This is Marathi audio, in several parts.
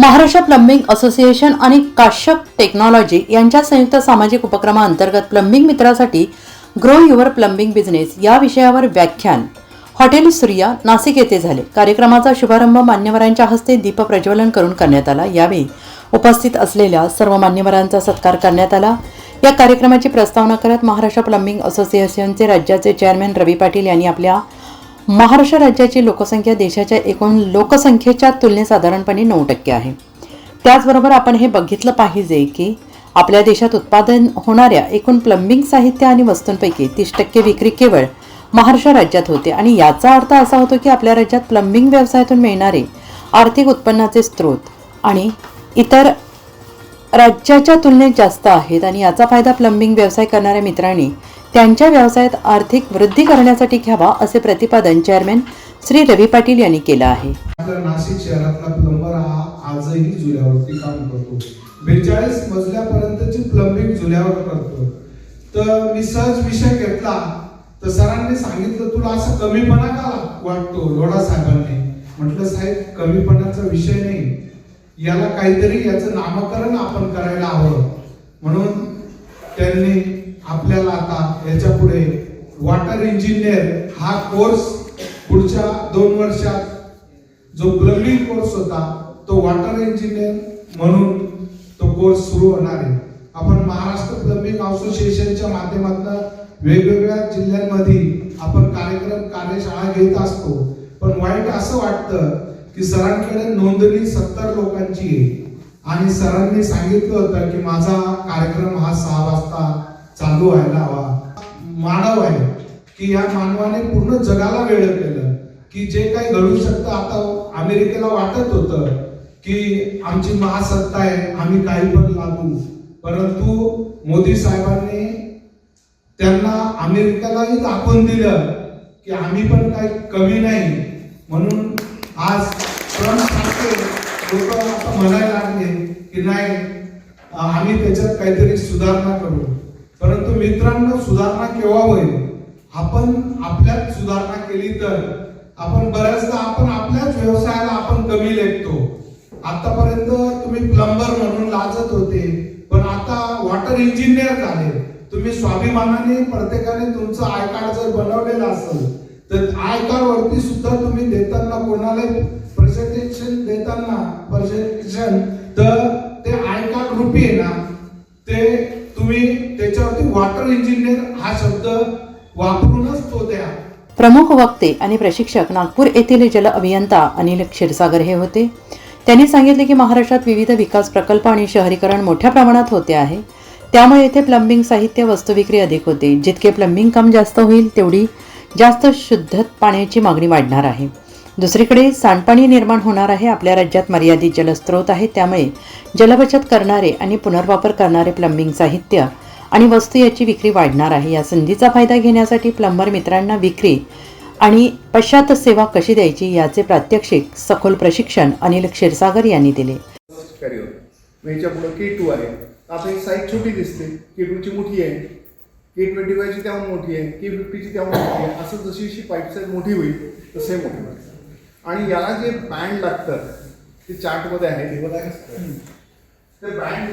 महाराष्ट्र प्लंबिंग असोसिएशन आणि काश्यप टेक्नॉलॉजी यांच्या संयुक्त सामाजिक उपक्रमाअंतर्गत प्लंबिंग मित्रासाठी ग्रो युअर प्लंबिंग बिझनेस या विषयावर व्याख्यान. हॉटेल सूर्या नाशिक येथे झाले. कार्यक्रमाचा शुभारंभ मान्यवरांच्या हस्ते दीप प्रज्वलन करून करण्यात आला. यावेळी उपस्थित असलेल्या सर्व मान्यवरांचा सत्कार करण्यात आला. या कार्यक्रमाची प्रस्तावना करत महाराष्ट्र प्लंबिंग असोसिएशनचे राज्याचे चेअरमॅन रवी पाटील यांनी आपल्या महाराष्ट्र राज्याची लोकसंख्या देशाच्या एकूण लोकसंख्येच्या तुलनेत साधारणपणे नऊ टक्के आहे. त्याचबरोबर आपण हे बघितलं पाहिजे की आपल्या देशात उत्पादन होणाऱ्या एकूण प्लंबिंग साहित्य आणि वस्तूंपैकी तीस टक्के विक्री केवळ महाराष्ट्र राज्यात होते आणि याचा अर्थ असा होतो की आपल्या राज्यात प्लंबिंग व्यवसायातून मिळणारे आर्थिक उत्पन्नाचे स्रोत आणि इतर राज्याच्या तुलनेत जास्त आहेत आणि याचा फायदा प्लंबिंग व्यवसाय करणाऱ्या मित्रांनी त्यांच्या व्यवसायात आर्थिक वृद्धी करण्यासाठी घ्यावा असे प्रतिपादन चेअरमॅन श्री रवी पाटील यांनी केलं आहे. नाशिक शहरातला प्लंबर हा आजही जुल्यावरती काम करतो. बेचाळीस मजल्यापर्यंतची प्लंबिंग जुल्यावर करतो. तर मी सहज विषय घेतला. तर सरांनी सांगितलं तुला असं कमीपणा का वाटतो? लोढा साहेबांनी. म्हटलं साहेब कमीपणाचा विषय नाही. याला काहीतरी याचं नामकरण आपण करायला हवं. म्हणून त्यांनी आपल्याला आता याच्यापुढे वॉटर इंजिनियर हा कोर्स पुढच्या दोन वर्षात जो प्लंबिंग कोर्स होता तो वॉटर इंजिनियर म्हणून तो कोर्स सुरू होणार आहे. आपण महाराष्ट्र प्लंबिंग असोसिएशनच्या माध्यमातून वेगवेगळ्या जिल्ह्यांमध्ये आपण कार्यक्रम कार्यशाळा घेत असतो. पण वाईट असं वाटतं की सरांकडे नोंदणी सत्तर लोकांची आहे. आणि सरांनी सांगितलं होतं की माझा कार्यक्रम हा सहा वाजता चालू व्हायला हवा. मानव आहे की या मानवाने पूर्ण जगाला वेळ केलं की जे काही घडू शकतं आता अमेरिकेला वाटत होतं की आमची महासत्ता आहे आम्ही काही पण लागू. परंतु मोदी साहेबांनी त्यांना अमेरिकेलाही दाखवून दिलं की आम्ही पण काही कमी नाही. म्हणून आज ट्रम्प सारखे लोक आता म्हणायला लागले की नाही आम्ही त्याच्यात काहीतरी सुधारणा करू. परंतु मित्रांनो सुधारणा केव्हा होईल? आपण आपल्यात सुधारणा केली तर. आपण बऱ्याचदा आपण आपल्याच व्यवसायाला आपण कमी लेखतो. आतापर्यंत तुम्ही प्लंबर म्हणून लाजत होते पण आता वॉटर इंजिनियर झाले. तुम्ही स्वाभिमानाने प्रत्येकाने तुमचं आय कार्ड जर बनवलेलं असेल तर आय कार्ड वरती सुद्धा तुम्ही देताना कोणाला प्रेझेंटेशन देताना प्रेझेंटेशन तर ते आय कार्ड रुपये आहे ना ते वॉटर इंजिनियर हा शब्द वापरूनच तो द्या. प्रमुख वक्ते आणि प्रशिक्षक नागपूर येथील जल अभियंता अनिल क्षीरसागर हे होते. त्यांनी सांगितले की महाराष्ट्रात विविध विकास प्रकल्प आणि शहरीकरण मोठ्या प्रमाणात होते आहे. त्यामुळे येथे प्लंबिंग साहित्य वस्तू विक्री अधिक होते. जितके प्लंबिंग काम जास्त होईल तेवढी जास्त शुद्ध पाण्याची मागणी वाढणार आहे. दुसरीकडे सांडपाणी निर्माण होणार आहे. आपल्या राज्यात मर्यादित जलस्रोत आहे त्यामुळे जलबचत करणारे आणि पुनर्वापर करणारे प्लंबिंग साहित्य आणि वस्तू याची विक्री वाढणार आहे. या संधीचा फायदा घेण्यासाठी प्लंबर मित्रांना विक्री आणि पश्चात सेवा कशी द्यायची याचे प्रात्यक्षिक सखोल प्रशिक्षण अनिल क्षीरसागर यांनी दिले. के टू आहे. आता ही साईज छोटी दिसते. के टूची मोठी आहे. के ट्वेंटी फायची त्याहून मोठी आहे. के फिफ्टीची त्याहून मोठी आहे. असं जशी जशी पाईप साईज मोठी होईल तसे मोठी होईल. आणि याला जे बँड लागतं ते चार्टमध्ये आहे. हे बघा. ते बँड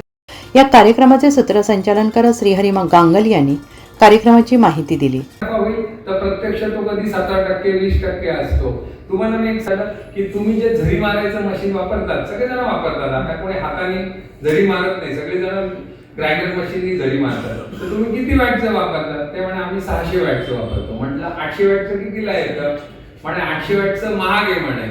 या कार्यक्रमाचे सूत्रसंचालनकार श्रीहरी गांगल यांनी कार्यक्रमाची माहिती दिली. तर प्रत्यक्ष तो कधी सतरा टक्के वीस टक्के असतो. तुम्हाला मी एक सांगत की तुम्ही जे झरी मारायचं मशीन वापरतात सगळेजण वापरतात. आता कोणी हाताने झरी मारत नाही. सगळेजण ग्राइंडर मशीननी झरी मारतात. तर तुम्ही किती वॅटचं वापरतात ते म्हणे आम्ही सहाशे वॅटचं वापरतो. म्हटलं आठशे वॅटचं कितीला येतं? म्हणे आठशे वॅटचं महाग आहे म्हणे.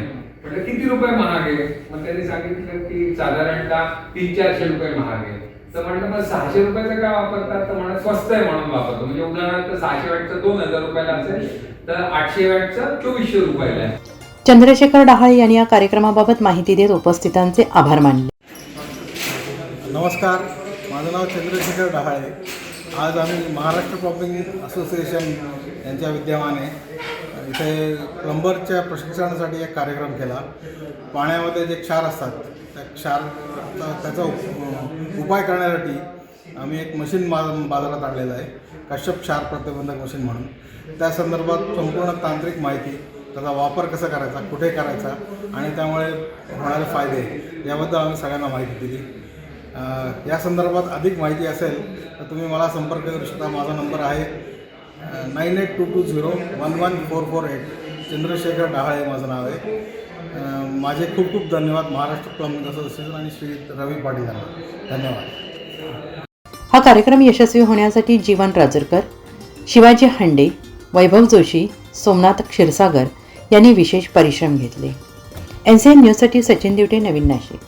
म्हटलं किती रुपये महाग आहे? मग त्यांनी सांगितलं की साधारणतः तीन चारशे रुपये महाग आहे. तर म्हटलं मग सहाशे रुपयाचं काय वापरतात? तर म्हणा स्वस्त आहे म्हणून वापरतो. म्हणजे उदाहरणार्थ सहाशे वॅटचं दोन हजार रुपयाला असेल तर आठशे वॅटचं चोवीसशे रुपयाला आहे. चंद्रशेखर डहाळे यांनी या कार्यक्रमाबाबत माहिती देत उपस्थितांचे आभार मानले. नमस्कार माझं नाव चंद्रशेखर डहाळे. आज आम्ही महाराष्ट्र प्लॉम्बिंग असोसिएशन यांच्या विद्यमाने इथे प्लंबरच्या प्रशिक्षणासाठी एक कार्यक्रम केला. पाण्यामध्ये जे क्षार असतात त्या क्षार त्याचा उप- उपाय करण्यासाठी आम्ही एक मशीन बा बाजारात आणलेलं आहे. कश्यप क्षार प्रतिबंधक मशीन म्हणून. त्या संदर्भात संपूर्ण तांत्रिक माहिती त्याचा वापर कसा करायचा कुठे करायचा आणि त्यामुळे होणारे फायदे याबद्दल आम्ही सगळ्यांना माहिती दिली. या संदर्भात अधिक माहिती असेल तर तुम्ही मला संपर्क करू शकता. माझा नंबर आहे nine eight two two zero one one four four eight. Chandrashekhar Dahale माझं नाव आहे. माझे खूप खूप धन्यवाद. महाराष्ट्र प्लंबिंग असोसिएशन आणि श्री रवी पाटील यांना. धन्यवाद. हा कार्यक्रम यशस्वी होण्यासाठी जीवन राजरकर शिवाजी हांडे वैभव जोशी सोमनाथ क्षीरसागर यांनी विशेष परिश्रम घेतले. एन सी एन न्यूजसाठी सचिन दिवटे नवीन नाशिक.